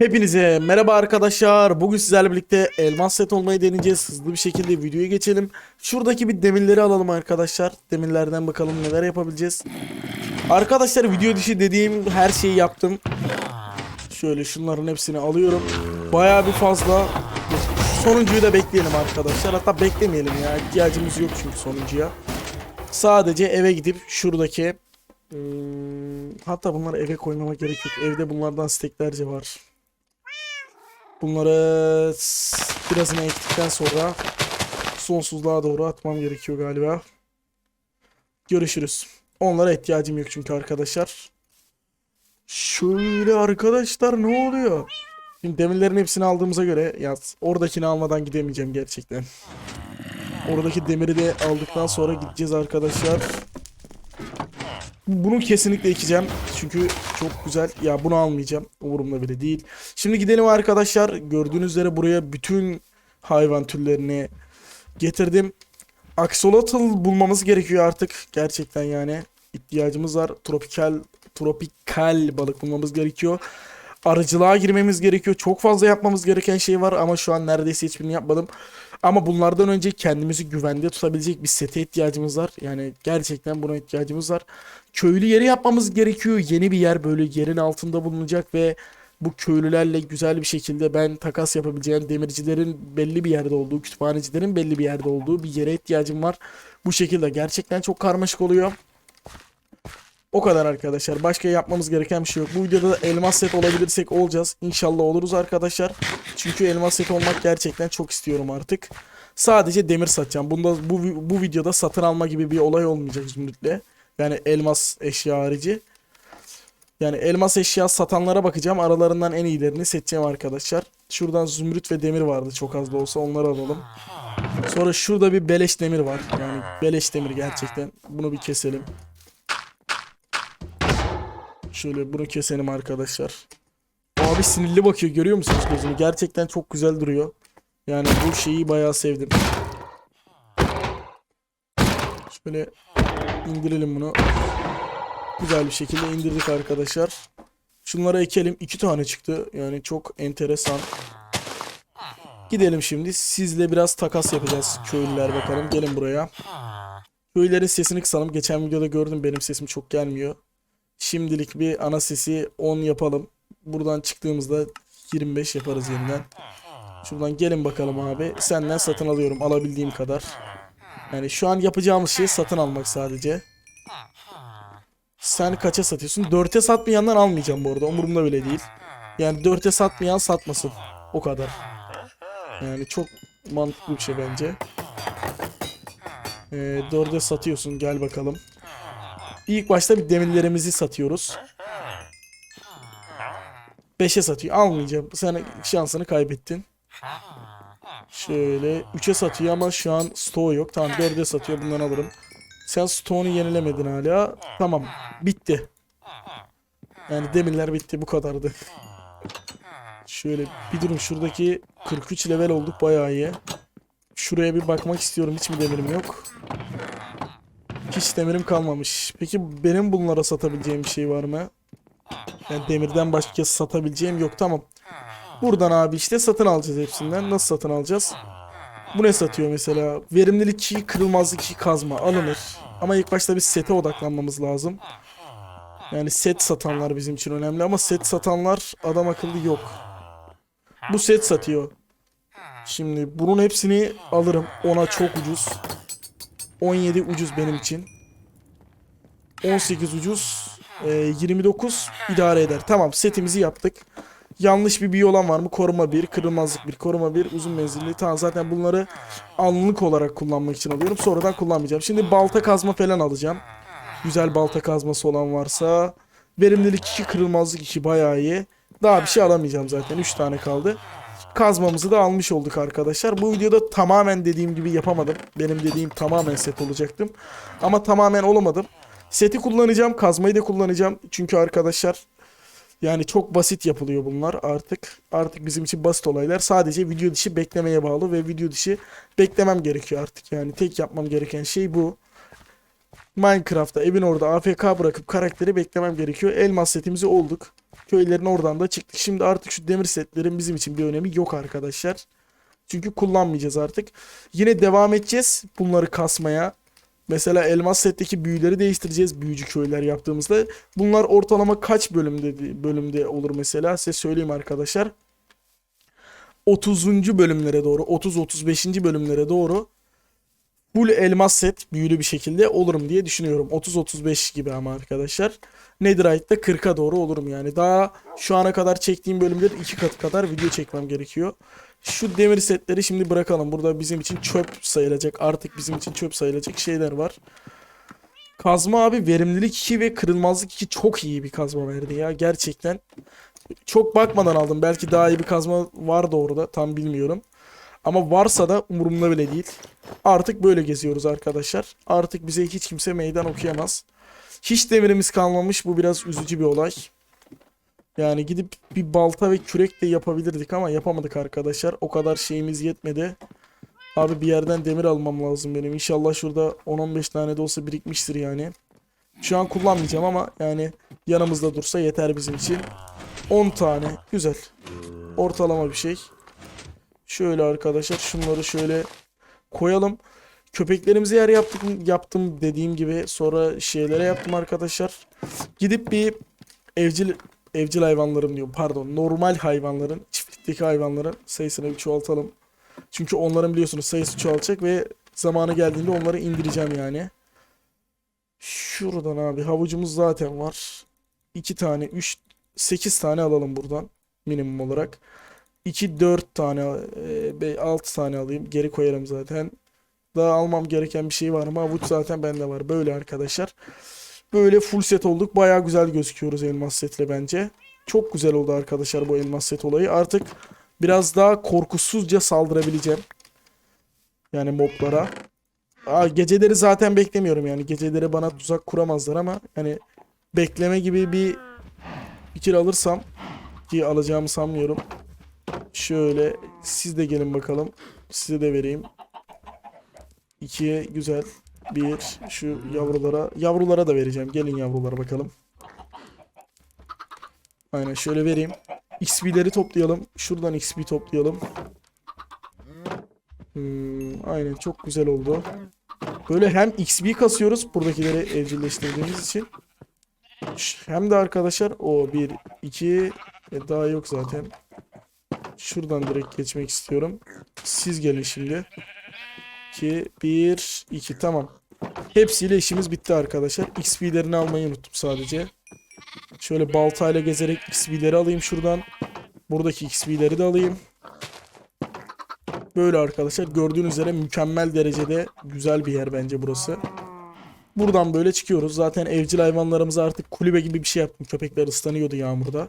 Hepinize merhaba arkadaşlar. Bugün sizlerle birlikte elmas set olmayı deneyeceğiz. Hızlı bir şekilde videoya geçelim. Şuradaki bir demirleri alalım arkadaşlar. Demirlerden bakalım neler yapabileceğiz. Arkadaşlar video dışı dediğim her şeyi yaptım. Şöyle şunların hepsini alıyorum. Bayağı bir fazla. Sonuncuyu da bekleyelim arkadaşlar. Hatta beklemeyelim ya. İhtiyacımız yok çünkü sonuncuya. Sadece eve gidip şuradaki Hmm, hatta bunları eve koymama gerek yok. Evde bunlardan steklerce var. Bunları birazını ektikten sonra sonsuzluğa doğru atmam gerekiyor galiba. Görüşürüz. Onlara ihtiyacım yok çünkü arkadaşlar. Şöyle arkadaşlar ne oluyor? Şimdi demirlerin hepsini aldığımıza göre ya oradakini almadan gidemeyeceğim gerçekten. Oradaki demiri de aldıktan sonra gideceğiz arkadaşlar. Bunu kesinlikle ekeceğim. Çünkü çok güzel. Ya bunu almayacağım. Umurumda bile değil. Şimdi gidelim arkadaşlar. Gördüğünüz üzere buraya bütün hayvan türlerini getirdim. Axolotl bulmamız gerekiyor artık. Gerçekten yani. ihtiyacımız var. Tropikal tropikal balık bulmamız gerekiyor. Arıcılığa girmemiz gerekiyor. Çok fazla yapmamız gereken şey var ama şu an neredeyse hiçbirini yapmadım. Ama bunlardan önce kendimizi güvende tutabilecek bir sete ihtiyacımız var. Yani gerçekten buna ihtiyacımız var. Köylü yeri yapmamız gerekiyor. Yeni bir yer böyle yerin altında bulunacak ve bu köylülerle güzel bir şekilde ben takas yapabileceğim demircilerin belli bir yerde olduğu, kütüphanecilerin belli bir yerde olduğu bir yere ihtiyacım var. Bu şekilde gerçekten çok karmaşık oluyor. O kadar arkadaşlar. Başka yapmamız gereken bir şey yok. Bu videoda da elmas set olabilirsek olacağız. İnşallah oluruz arkadaşlar. Çünkü elmas set olmak gerçekten çok istiyorum artık. Sadece demir satacağım. Bunda bu bu videoda satın alma gibi bir olay olmayacak Zümrüt'le. Yani elmas eşya harici. Yani elmas eşya satanlara bakacağım. Aralarından en iyilerini seçeceğim arkadaşlar. Şuradan zümrüt ve demir vardı çok az da olsa onları alalım. Sonra şurada bir beleş demir var. Yani beleş demir gerçekten. Bunu bir keselim. Şöyle bunu keselim arkadaşlar. Abi sinirli bakıyor görüyor musunuz gözünü? Gerçekten çok güzel duruyor. Yani bu şeyi bayağı sevdim. Şöyle indirelim bunu. Güzel bir şekilde indirdik arkadaşlar. Şunları ekelim. iki tane çıktı. Yani çok enteresan. Gidelim şimdi. Sizle biraz takas yapacağız. Köylüler bakalım. Gelin buraya. Köylülerin sesini kısalım. Geçen videoda gördüm benim sesim çok gelmiyor. Şimdilik bir ana sesi 10 yapalım. Buradan çıktığımızda 25 yaparız yeniden. Şuradan gelin bakalım abi. Senden satın alıyorum alabildiğim kadar. Yani şu an yapacağımız şey satın almak sadece. Sen kaça satıyorsun? 4'e satmayandan almayacağım bu arada. Umurumda bile değil. Yani 4'e satmayan satmasın. O kadar. Yani çok mantıklı bir şey bence. Ee, 4'e satıyorsun. Gel bakalım. İlk başta bir demirlerimizi satıyoruz. 5'e satıyor. Almayacağım. Sen şansını kaybettin. Şöyle 3'e satıyor ama şu an stoğu yok. Tamam 4'e satıyor. Bundan alırım. Sen stoğunu yenilemedin hala. Tamam. Bitti. Yani demirler bitti. Bu kadardı. Şöyle bir durum. Şuradaki 43 level olduk. Bayağı iyi. Şuraya bir bakmak istiyorum. Hiç mi demirim yok? Hiç demirim kalmamış. Peki benim bunlara satabileceğim bir şey var mı? Yani demirden başka satabileceğim yok. Tamam. Buradan abi işte satın alacağız hepsinden. Nasıl satın alacağız? Bu ne satıyor mesela? Verimlilik 2, kırılmazlık 2 kazma alınır. Ama ilk başta bir sete odaklanmamız lazım. Yani set satanlar bizim için önemli ama set satanlar adam akıllı yok. Bu set satıyor. Şimdi bunun hepsini alırım. Ona çok ucuz. 17 ucuz benim için. 18 ucuz. Ee, 29 idare eder. Tamam setimizi yaptık. Yanlış bir biyolan var mı? Koruma 1, kırılmazlık 1, koruma 1, uzun menzilli. Tamam zaten bunları anlık olarak kullanmak için alıyorum. Sonradan kullanmayacağım. Şimdi balta kazma falan alacağım. Güzel balta kazması olan varsa. Verimlilik 2, kırılmazlık 2 bayağı iyi. Daha bir şey alamayacağım zaten. 3 tane kaldı. Kazmamızı da almış olduk arkadaşlar. Bu videoda tamamen dediğim gibi yapamadım. Benim dediğim tamamen set olacaktım. Ama tamamen olamadım. Seti kullanacağım. Kazmayı da kullanacağım. Çünkü arkadaşlar yani çok basit yapılıyor bunlar artık. Artık bizim için basit olaylar. Sadece video dışı beklemeye bağlı ve video dışı beklemem gerekiyor artık. Yani tek yapmam gereken şey bu. Minecraft'ta evin orada AFK bırakıp karakteri beklemem gerekiyor. Elmas setimizi olduk. Köylerin oradan da çıktık. Şimdi artık şu demir setlerin bizim için bir önemi yok arkadaşlar. Çünkü kullanmayacağız artık. Yine devam edeceğiz bunları kasmaya. Mesela elmas setteki büyüleri değiştireceğiz büyücü köyler yaptığımızda. Bunlar ortalama kaç bölümde bölümde olur mesela size söyleyeyim arkadaşlar. 30. bölümlere doğru 30-35. bölümlere doğru full elmas set büyülü bir şekilde olurum diye düşünüyorum. 30-35 gibi ama arkadaşlar. Netherite'da 40'a doğru olurum yani. Daha şu ana kadar çektiğim bölümlerin iki katı kadar video çekmem gerekiyor. Şu demir setleri şimdi bırakalım. Burada bizim için çöp sayılacak. Artık bizim için çöp sayılacak şeyler var. Kazma abi verimlilik 2 ve kırılmazlık 2 çok iyi bir kazma verdi ya. Gerçekten. Çok bakmadan aldım. Belki daha iyi bir kazma vardı orada. Tam bilmiyorum. Ama varsa da umurumda bile değil. Artık böyle geziyoruz arkadaşlar. Artık bize hiç kimse meydan okuyamaz. Hiç demirimiz kalmamış. Bu biraz üzücü bir olay. Yani gidip bir balta ve kürek de yapabilirdik ama yapamadık arkadaşlar. O kadar şeyimiz yetmedi. Abi bir yerden demir almam lazım benim. İnşallah şurada 10-15 tane de olsa birikmiştir yani. Şu an kullanmayacağım ama yani yanımızda dursa yeter bizim için. 10 tane. Güzel. Ortalama bir şey. Şöyle arkadaşlar şunları şöyle koyalım. Köpeklerimize yer yaptım, yaptım dediğim gibi. Sonra şeylere yaptım arkadaşlar. Gidip bir evcil evcil hayvanların diyorum pardon normal hayvanların çiftlikteki hayvanların sayısını bir çoğaltalım. Çünkü onların biliyorsunuz sayısı çoğalacak ve zamanı geldiğinde onları indireceğim yani. Şuradan abi havucumuz zaten var. 2 tane 3 8 tane alalım buradan minimum olarak. 2 4 tane 6 tane alayım. Geri koyarım zaten. Daha almam gereken bir şey var mı? Havuç zaten bende var. Böyle arkadaşlar. Böyle full set olduk. Bayağı güzel gözüküyoruz elmas setle bence. Çok güzel oldu arkadaşlar bu elmas set olayı. Artık biraz daha korkusuzca saldırabileceğim. Yani moblara. Aa, geceleri zaten beklemiyorum yani. Geceleri bana tuzak kuramazlar ama hani bekleme gibi bir fikir alırsam ki alacağımı sanmıyorum. Şöyle siz de gelin bakalım. Size de vereyim. İkiye güzel. Bir şu yavrulara. Yavrulara da vereceğim. Gelin yavrulara bakalım. Aynen şöyle vereyim. XP'leri toplayalım. Şuradan XP toplayalım. Hmm, aynen çok güzel oldu. Böyle hem XP kasıyoruz buradakileri evcilleştirdiğimiz için. Hem de arkadaşlar o 1 2 e, daha yok zaten. Şuradan direkt geçmek istiyorum. Siz gelin şimdi. 2 1 2 tamam. Hepsiyle işimiz bitti arkadaşlar. XP'lerini almayı unuttum sadece. Şöyle baltayla gezerek XP'leri alayım şuradan. Buradaki XP'leri de alayım. Böyle arkadaşlar gördüğünüz üzere mükemmel derecede güzel bir yer bence burası. Buradan böyle çıkıyoruz. Zaten evcil hayvanlarımıza artık kulübe gibi bir şey yaptım. Köpekler ıslanıyordu yağmurda.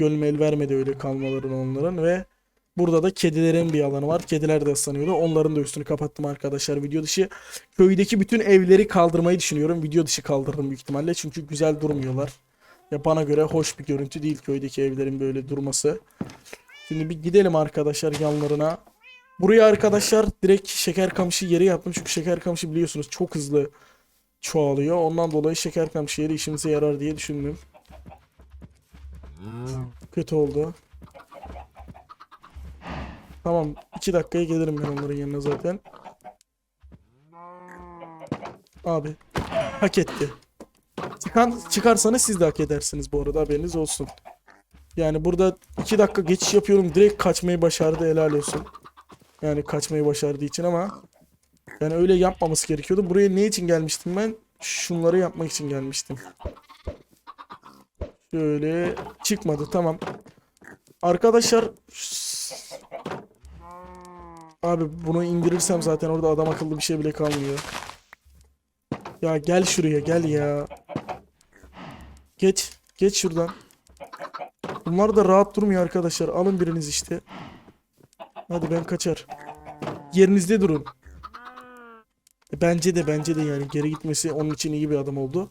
Gönlüm el vermedi öyle kalmaların onların ve burada da kedilerin bir alanı var. Kediler de ıslanıyordu. Onların da üstünü kapattım arkadaşlar video dışı. Köydeki bütün evleri kaldırmayı düşünüyorum. Video dışı kaldırırım büyük ihtimalle. Çünkü güzel durmuyorlar. Ya bana göre hoş bir görüntü değil köydeki evlerin böyle durması. Şimdi bir gidelim arkadaşlar yanlarına. Buraya arkadaşlar direkt şeker kamışı yeri yaptım. Çünkü şeker kamışı biliyorsunuz çok hızlı çoğalıyor. Ondan dolayı şeker kamışı yeri işimize yarar diye düşündüm. Kötü oldu. Tamam 2 dakikaya gelirim ben onların yanına zaten. Abi hak etti. Çıkan, çıkarsanız siz de hak edersiniz bu arada haberiniz olsun. Yani burada 2 dakika geçiş yapıyorum direkt kaçmayı başardı helal olsun. Yani kaçmayı başardığı için ama yani öyle yapmaması gerekiyordu. Buraya ne için gelmiştim ben? Şunları yapmak için gelmiştim. Şöyle çıkmadı tamam. Arkadaşlar Abi bunu indirirsem zaten orada adam akıllı bir şey bile kalmıyor. Ya gel şuraya gel ya. Geç. Geç şuradan. Bunlar da rahat durmuyor arkadaşlar. Alın biriniz işte. Hadi ben kaçar. Yerinizde durun. Bence de bence de yani geri gitmesi onun için iyi bir adım oldu.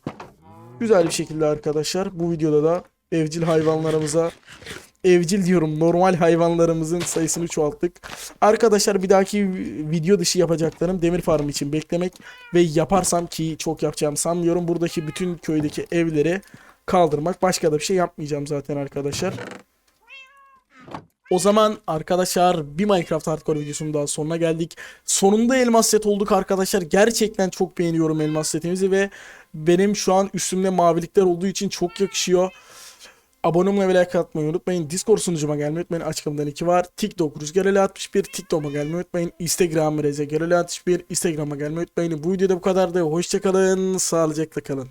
Güzel bir şekilde arkadaşlar bu videoda da evcil hayvanlarımıza evcil diyorum normal hayvanlarımızın sayısını çoğalttık. Arkadaşlar bir dahaki video dışı yapacaklarım demir farmı için beklemek ve yaparsam ki çok yapacağım sanmıyorum. Buradaki bütün köydeki evleri kaldırmak. Başka da bir şey yapmayacağım zaten arkadaşlar. O zaman arkadaşlar bir Minecraft Hardcore videosunun daha sonuna geldik. Sonunda elmas set olduk arkadaşlar. Gerçekten çok beğeniyorum elmas setimizi ve benim şu an üstümde mavilikler olduğu için çok yakışıyor. Abone olmayı ve like atmayı unutmayın. Discord sunucuma gelmeyi unutmayın. Açıklamada linki var. TikTok Rüzgar Ali 61. TikTok'a gelmeyi unutmayın. Instagram Reze Ali 61. Instagram'a gelmeyi unutmayın. Bu videoda bu kadar da. Hoşçakalın. Sağlıcakla kalın.